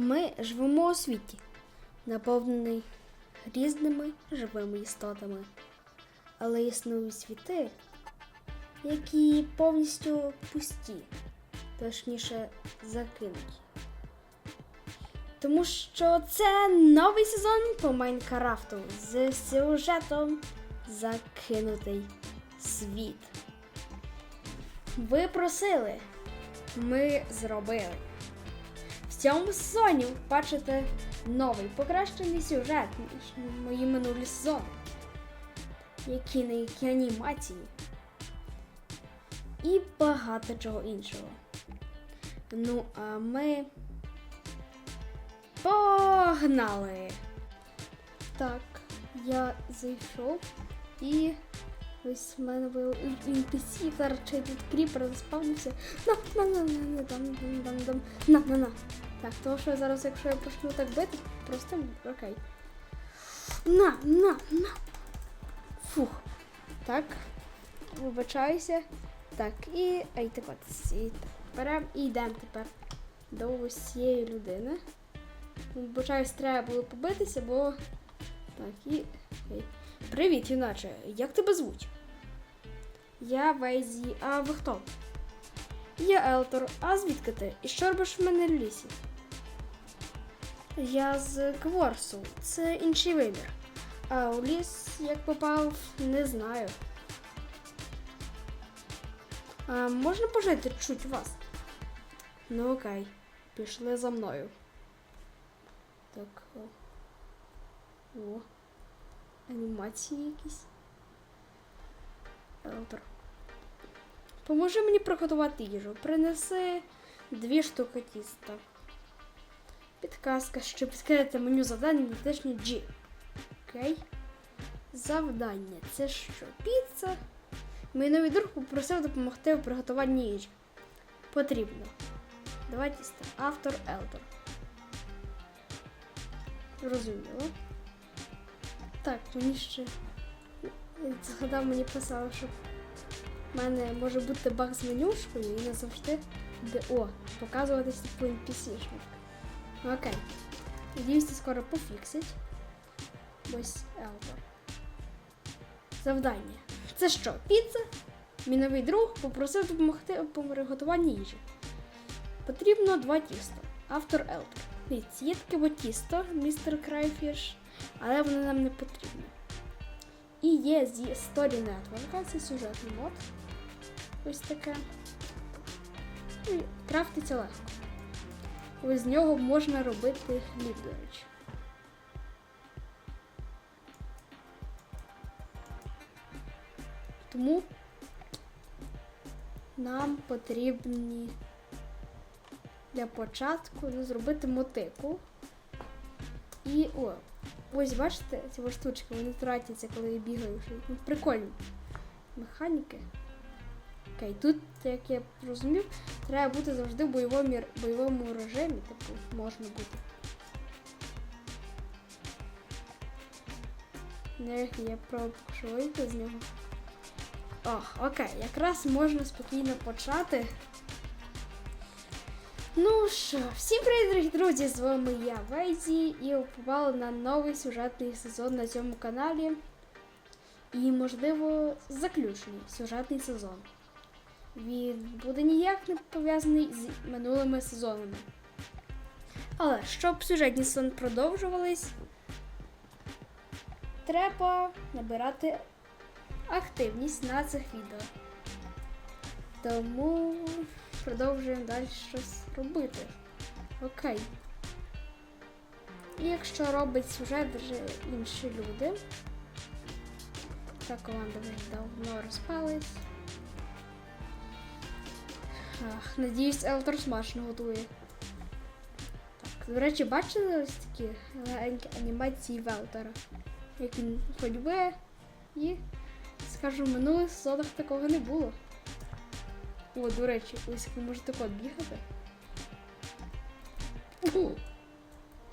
Ми живемо у світі, наповнений різними живими істотами. Але існують світи, які повністю пусті, точніше закинуті. Тому що це новий сезон по Майнкрафту з сюжетом Закинутий світ. Ви просили, ми зробили. Цьому сезоні ви бачите новий покращений сюжет, ніж мої минулі сезони. Які не які анімації. І багато чого іншого. Ну, а ми погнали! Так, я зайшов і ось в мене був NPC, зараз чи тут кріпер заспавнився. На, на, Так, тому що зараз, якщо я почну так бити, просто окей. На, на, на. Фух. Так. Вибачаюся. Так, і. Ай, так от. І. Беремо і йдемо тепер до ось цієї людини. Вибачаюсь, треба було побитися, бо. Так, і. Ей. Привіт, юначе. Як тебе звуть? Я Вейзі, а ви хто? Я Елтор, а звідки ти? І що робиш в мене в лісі? Я з Кворсу, це інший вибір. А у ліс як попав, не знаю. А, можна пожити чуть вас? Ну окей, пішли за мною. Так. О. Анімації якісь. Елтор. Поможи мені приготувати їжу. Принеси дві штуки тіста. Підказка, щоб відкрити меню завдання на тижні G. Окей. Завдання. Це що? Піца. Мій новий друг попросив допомогти у приготуванні їжі. Потрібно. Давай тісто. Автор Елдор. Зрозуміло. Так, мені ще. Згадав, мені писало, що в мене може бути баг з менюшкою і не завжди буде. О, показуватись типу NPC-шник. Окей. Надіюсь, скоро пофіксить. Ось Елдор. Завдання. Це що, піца? Мій новий друг попросив допомогти у приготуванні їжі. Потрібно два тіста. Автор Елдор. Дивіться, є таке от тісто, містер Крайфіш, але воно нам не потрібно. І є зі Story Network, це сюжетний мод. Ось таке. І крафтиться легко. Ось з нього можна робити хліб, до речі. Тому нам потрібні для початку ну, зробити мотику. І о, ось бачите, ці штучки, вони тратяться, коли я бігаю. Ну, прикольні. Механіки. Окей, тут, як я розумів, треба бути завжди в бойовому, бойовому режимі, типу, можна бути. Не, я пробую вийти з нього. О, окей, якраз можна спокійно почати. Ну що, всім привіт, дорогі друзі! З вами я, Вейзі, і ви попали на новий сюжетний сезон на цьому каналі. І, можливо, заключний сюжетний сезон. Він буде ніяк не пов'язаний з минулими сезонами. Але щоб сюжетні сезони продовжувались, треба набирати активність на цих відео. Тому продовжуємо далі щось робити. Окей. І якщо робить сюжет вже інші люди, та команда вже давно розпалась. Ах, надіюсь, Елтор смачно готує. Так, до речі, бачили ось такі легенькі анімації Велтора? Як він ходьби і, скажу, в минулих сезонах такого не було. О, до речі, ось ви можете так бігати. О,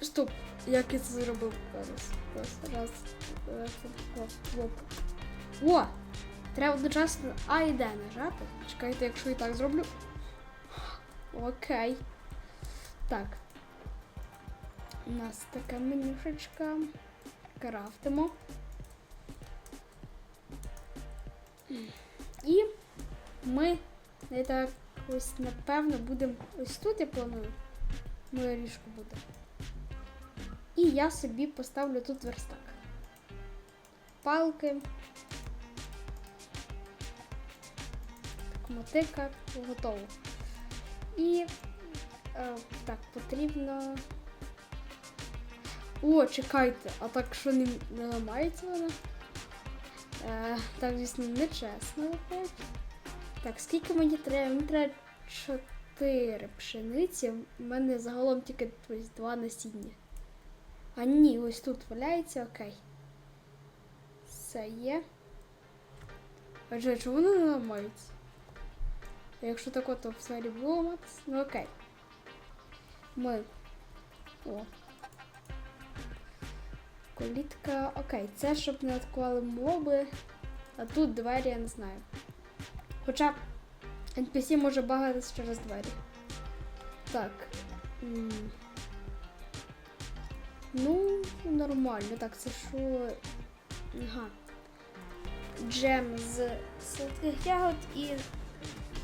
Стоп, як я це зробив зараз? Раз, раз, оп. О! Треба одночасно А і Д нажати. Чекайте, якщо і так зроблю. Окей. Так. у нас така менюшечка. Крафтимо. І ми не так ось напевно будемо ось тут я планую. Моє ліжко буде. І я собі поставлю тут верстак. Палки. Мотика готово. І е, так, потрібно. О, чекайте, а так що не, не ламається вона? Е, так, звісно, не чесно виходить. Так, скільки мені треба? Мені треба 4 пшениці. У мене загалом тільки ось два насіння. А ні, ось тут валяється, окей. Все є. Адже чому воно не ламається? Якщо так то взагалі було ламатися, ну окей. Ми. О. Колітка. Окей, це щоб не атакували моби. А тут двері я не знаю. Хоча NPC може багатися через двері. Так. Ну, нормально. Так, це що. Ага. Джем з сладких ягод і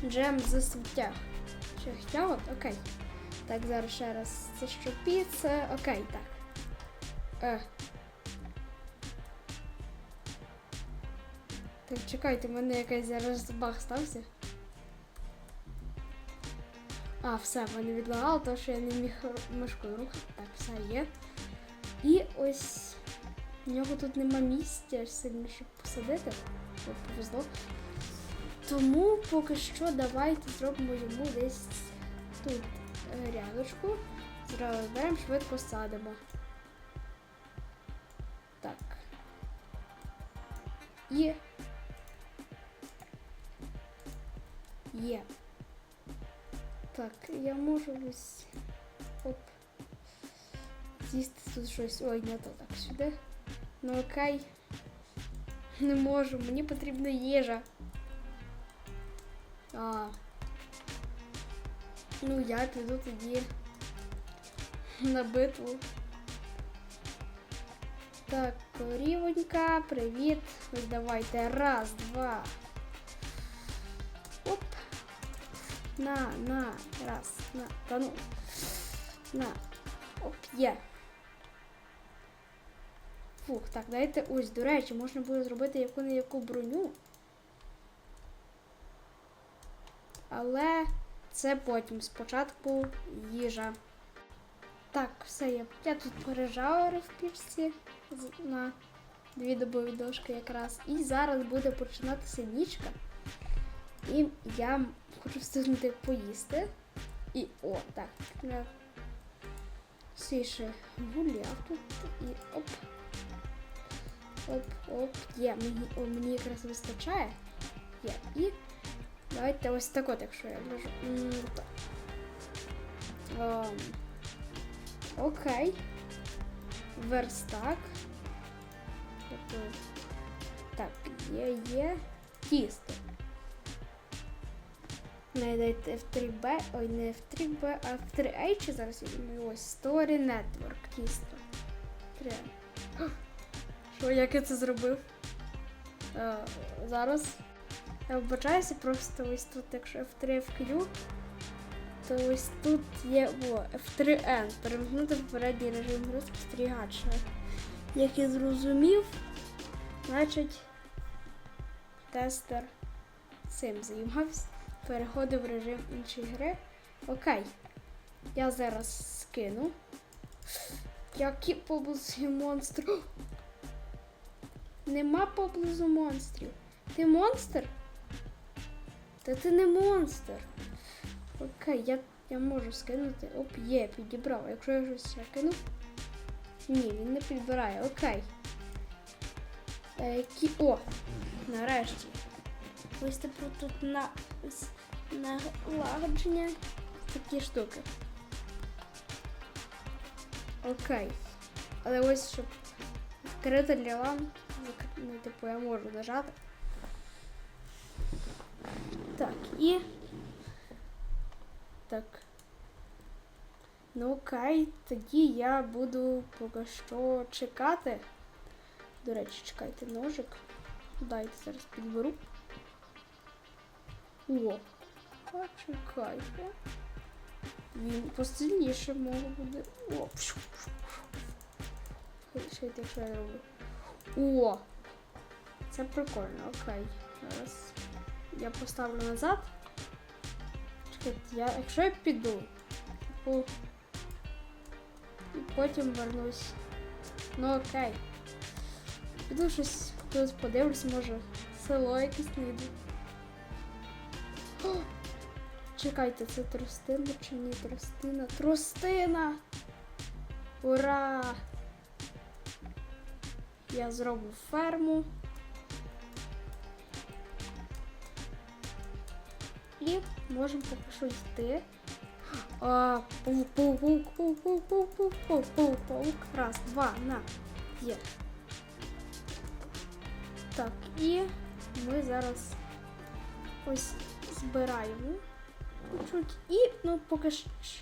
джем з світях. Чи ягод? Окей. Так, зараз ще раз. Це що піца? Окей, так. Е. Так, чекайте, в мене якийсь зараз баг стався. А, все, мене відлагало, тому що я не міг мишкою рухати. Так, все є. І ось в нього тут нема місця сильно, щоб посадити. От повезло. Тому поки що давайте зробимо йому десь тут е, рядочку. Зразу беремо, швидко садимо. Так. Є. Є. Так, я можу ось. Оп. З'їсти тут щось. Ой, не то так сюди. Ну окей. Не можу, мені потрібна їжа. А. Ну, я піду тоді на битву. Так, корівонька, привіт. Ось давайте. Раз, два. Оп. На, на, раз, на, та ну. На. Оп, є. Фух, так, дайте ось, до речі, можна буде зробити яку-не яку броню. Але це потім. Спочатку їжа. Так, все, я, я тут пережарив в пічці на дві добові дошки якраз. І зараз буде починатися нічка. І я хочу встигнути поїсти. І о, так. Я всі ще гуляв тут і оп. Оп, оп, є. Мені, о, мені якраз вистачає. Є. І давайте ось так от, якщо я лежу. М. Ем, окей. Верстак. Тобто, Так, є, є. Тісто. Знайдете F3B, ой, не F3B, а F3H зараз візьму. Ось Story Network тісто. 3. Що, як я це зробив? Е, зараз. Я вбачаюся просто ось тут, якщо F3 FQ, то ось тут є о, F3N. Перемкнути попередній режим гри спостерігача. Як я зрозумів, значить тестер цим займався. Переходив в режим іншої гри. Окей. Я зараз скину. Які поблизу монстри. Нема поблизу монстрів. Ти монстр? Та ти не монстр. Окей, я, я можу скинути. Оп, є, підібрав. Якщо я щось ще кину. Ні, він не підбирає. Окей. Е, які... О! Нарешті. Ось тепер тут на налагодження такі штуки. Окей. Але ось щоб відкрити для зак- ну, типу, я можу нажати. Так, і. Так. Ну окей, тоді я буду поки що чекати. До речі, чекайте ножик. Дайте зараз підберу. О, а чекайте. Він посильніше може буде. О, пшу, пшу, пшу. Чекайте, що я роблю. О! Це прикольно, окей. Зараз я поставлю назад. Чекайте, я, якщо я піду, типу, і потім вернусь. Ну окей. Піду щось тут подивлюсь, може село якесь знайду. Чекайте, це тростина чи ні тростина? Тростина! Ура! Я зроблю ферму. І можемо поки що йти. А, паук, паук, паук, паук, паук, паук, паук. Раз, два, на. Є. Так, і ми зараз ось збираємо чуть. І, ну, поки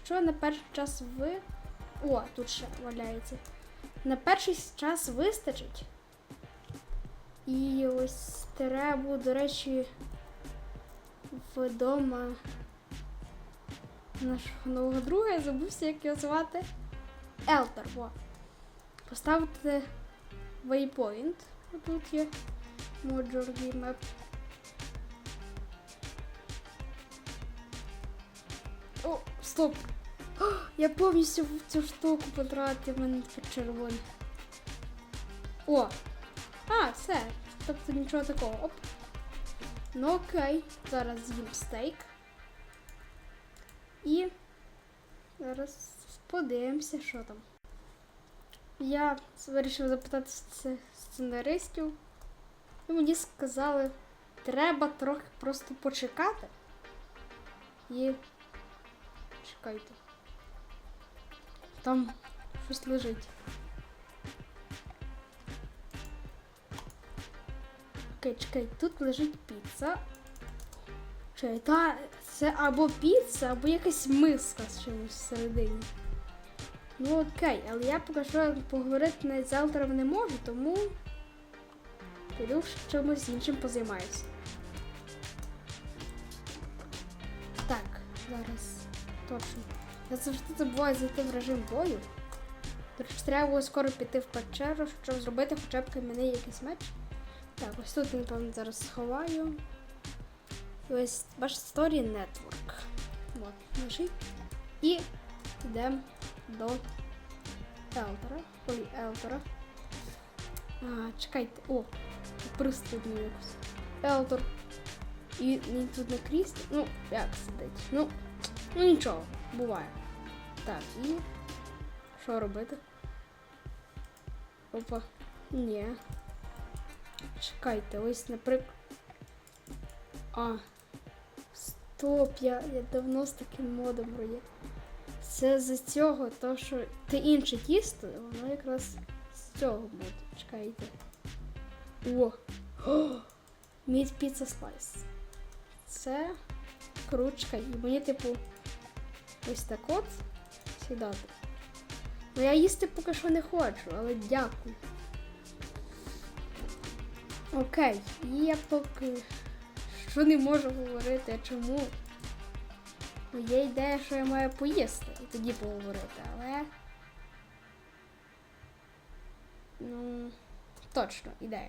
що на перший час ви. О, тут ще валяється. На перший час вистачить. І ось треба, до речі, вдома нашого нового друга, я забувся, як його звати. Елтер, во. Поставити waypoint. Тут є Modular Map. О, стоп! О, я повністю в цю штуку потратив, мене тепер червоний. О! А, все. Тобто нічого такого. Оп. Ну окей. Зараз з'їм стейк. І зараз подивимося, що там. Я вирішив запитати це сценаристів. І мені сказали, треба трохи просто почекати. І чекайте. Там щось лежить. Окей, чекай, тут лежить піца. Чекай, та це або піца, або якась миска з чимось всередині. Ну окей, але я поки що поговорити навіть з Елтером не можу, тому піду чимось іншим позаймаюся. Так, зараз точно. Я завжди забуваю зайти в режим бою. Речі, треба було скоро піти в печеру, щоб зробити хоча б кам'яний якийсь меч. Так, ось тут, напевно, зараз сховаю. Ось ваш Story Network. От, нажіть. І йдемо до Елтера. Ой, Елтера. А, чекайте. О, пристрібну якось. Елтер. І тут на кріслі. Ну, як сидить? Ну, ну нічого, буває. Так, і що робити? Опа. Ні. Чекайте, ось, наприклад. А. Стоп, я, я давно з таким модом роє. Це з цього, то що те інше тісто, воно якраз з цього буде. Чекайте. О! О! Мід піца слайс. Це кручка. І мені, типу, ось так от сідати. Ну я їсти поки що не хочу, але дякую. Окей, я поки що не можу говорити, чому. Ну, є ідея, що я маю поїсти і тоді поговорити, але. Ну, точно, ідея.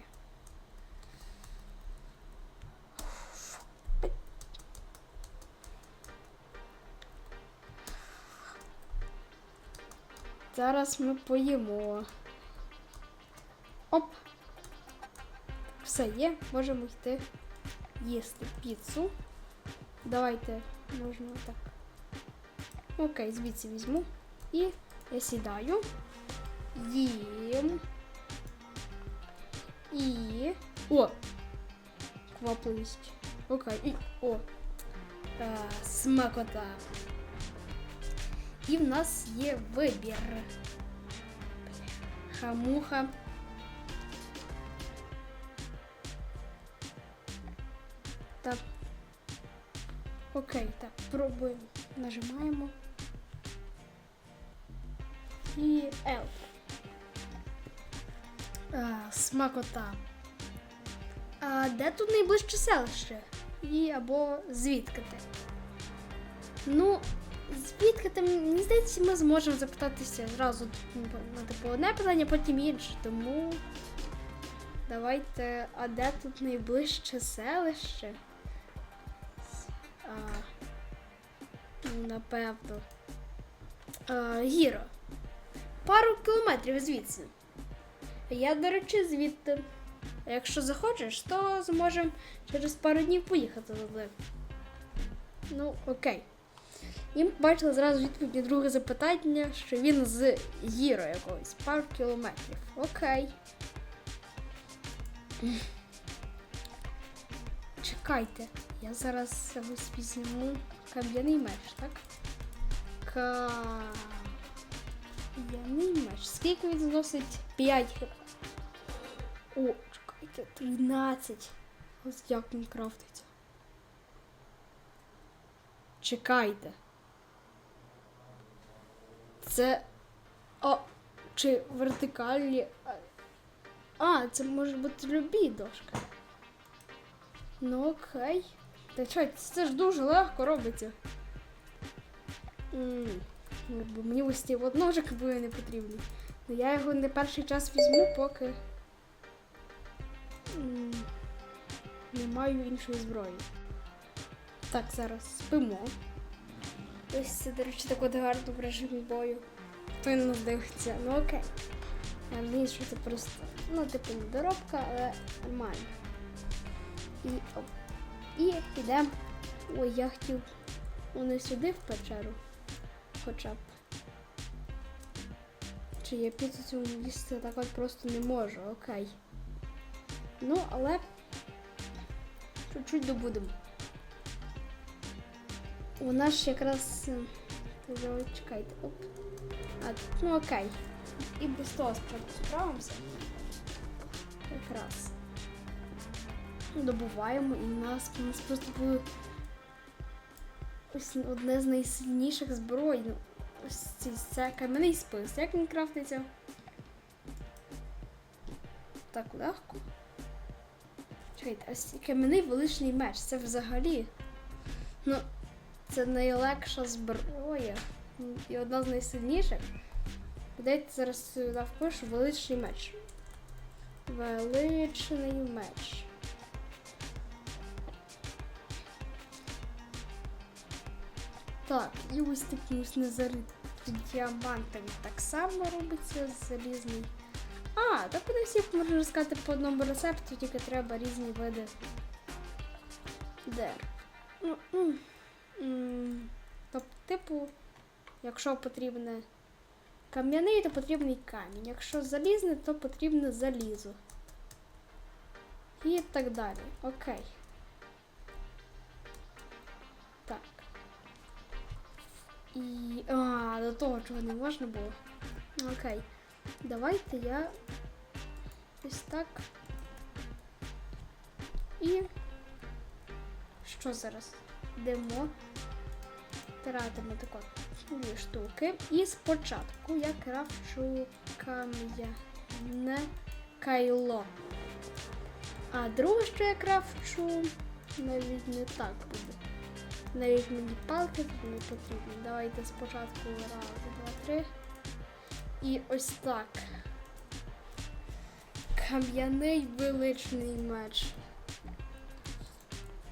Зараз ми поїмо. Оп! Все є, можемо йти їсти піцу. Давайте можна так. Окей, звідси візьму. І я сідаю. Їм. І. О! Квапливість. Окей. І. О. Е, смакота. І в нас є вибір. Хамуха. Так. Окей, так, пробуємо. Нажимаємо. і Ел. А, смакота. А де тут найближче селище? І або звідки ти? Ну, звідки ти, мені здається, ми зможемо запитатися зразу на типу одне питання, потім інше. Тому давайте, а де тут найближче селище? А, ну, напевно. А, Гіро. Пару кілометрів звідси. Я, до речі, звідти. Якщо захочеш, то зможемо через пару днів поїхати туди. Ну, окей. І ми побачили зразу відповідь на друге запитання, що він з Гіро якогось, пару кілометрів. Окей. Чекайте, я зараз візьму кам'яний меч, так? Кам'яний меч. Скільки він зносить? 5 хп. О, чекайте, 13. Ось як він крафтиться. Чекайте. Це. О, чи вертикальні. А, це може бути любі дошки. Ну окей. Та чай, це ж дуже легко робиться. Якби Мені ось ці от ножики були не потрібні. Ну я його не перший час візьму, поки не маю іншої зброї. Так, зараз спимо. Ось це, до речі, так от гарно в режимі бою. Хто не дивиться, ну окей. Я надію, що це просто, ну, типу, не доробка, але нормально. І оп. І йдемо. Ой, я хотів не сюди в печеру. Хоча б. Чи я піцу цьому їсти так от просто не можу, окей. Ну, але чуть-чуть добудемо. Вона ж якраз. е, Чекайте, оп. А, ну окей. І без того справимося. Якраз. Добуваємо і в нас, у нас просто буде ось одне з найсильніших зброй. Ну, ось ці- це кам'яний спис. Як він крафтиться? Так легко. Чекайте, ось кам'яний величний меч. Це взагалі. Ну, це найлегша зброя. І одна з найсильніших. Дайте зараз сюди впишу величний меч. Величний меч. Так, і ось такий ось незарит діамантовий так само робиться залізний. А, так вони всіх можна розказати по одному рецепту, тільки треба різні види дер. Ну, Тобто, типу, якщо потрібне кам'яний, то потрібний камінь. Якщо залізне, то потрібне залізо. І так далі. Окей. І. А, до того чого не можна було. Окей. Давайте я ось так. І. Що зараз? Йдемо. Тратимо так от дві штуки. І спочатку я крафчу кам'яне кайло. А друге, що я крафчу, навіть не так буде. Навіть мені палки тут не потрібні. Давайте спочатку раз, два, три. І ось так. Кам'яний величний меч.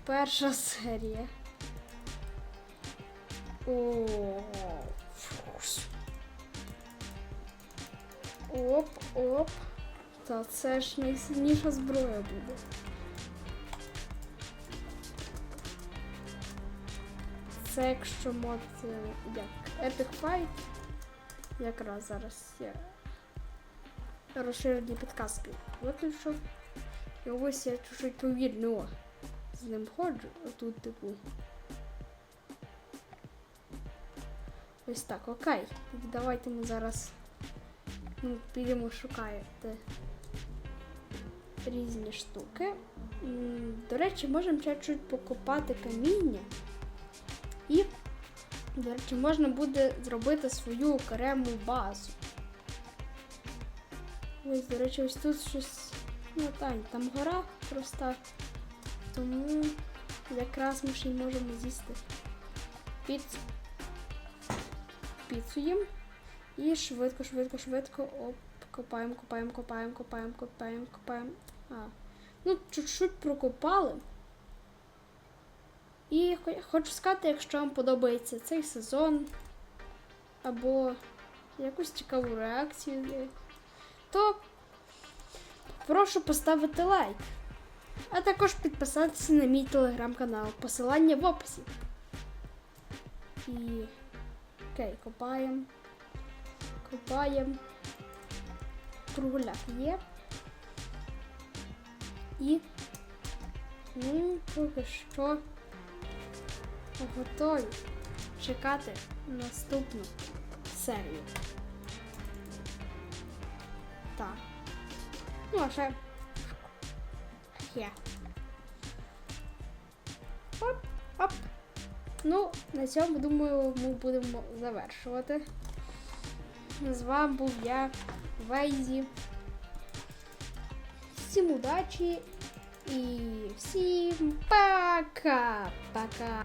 Перша серія. О. Оп, оп. Та це ж найсильніша зброя буде. Це якщо мод е, як Epic Fight. Якраз зараз я розширені підказки виключу. І ось я чуть-чуть повільно з ним ходжу. Отут, типу. Ось так, окей. Давайте ми зараз ну, підемо шукати різні штуки. До речі, можемо ще чуть покопати каміння. І, до речі, можна буде зробити свою окрему базу. Ось, до речі, ось тут щось. Ну, Тань, там гора проста. Тому якраз ми ще й можемо з'їсти. Піцу їм. І швидко, швидко, швидко. Оп, копаємо, копаємо, копаємо, копаємо, копаємо, копаємо. А. Ну, чуть-чуть прокопали. І хочу сказати, якщо вам подобається цей сезон, або якусь цікаву реакцію, то прошу поставити лайк. А також підписатися на мій телеграм-канал. Посилання в описі. І. Окей, копаємо. Копаємо. Кругляк є. І. Ну, поки що готові чекати наступну серію. Так. Ну, а ще. Є. Оп, оп. Ну, на цьому, думаю, ми будемо завершувати. З вами був я, Вейзі. Всім удачі і всім пока! Пока!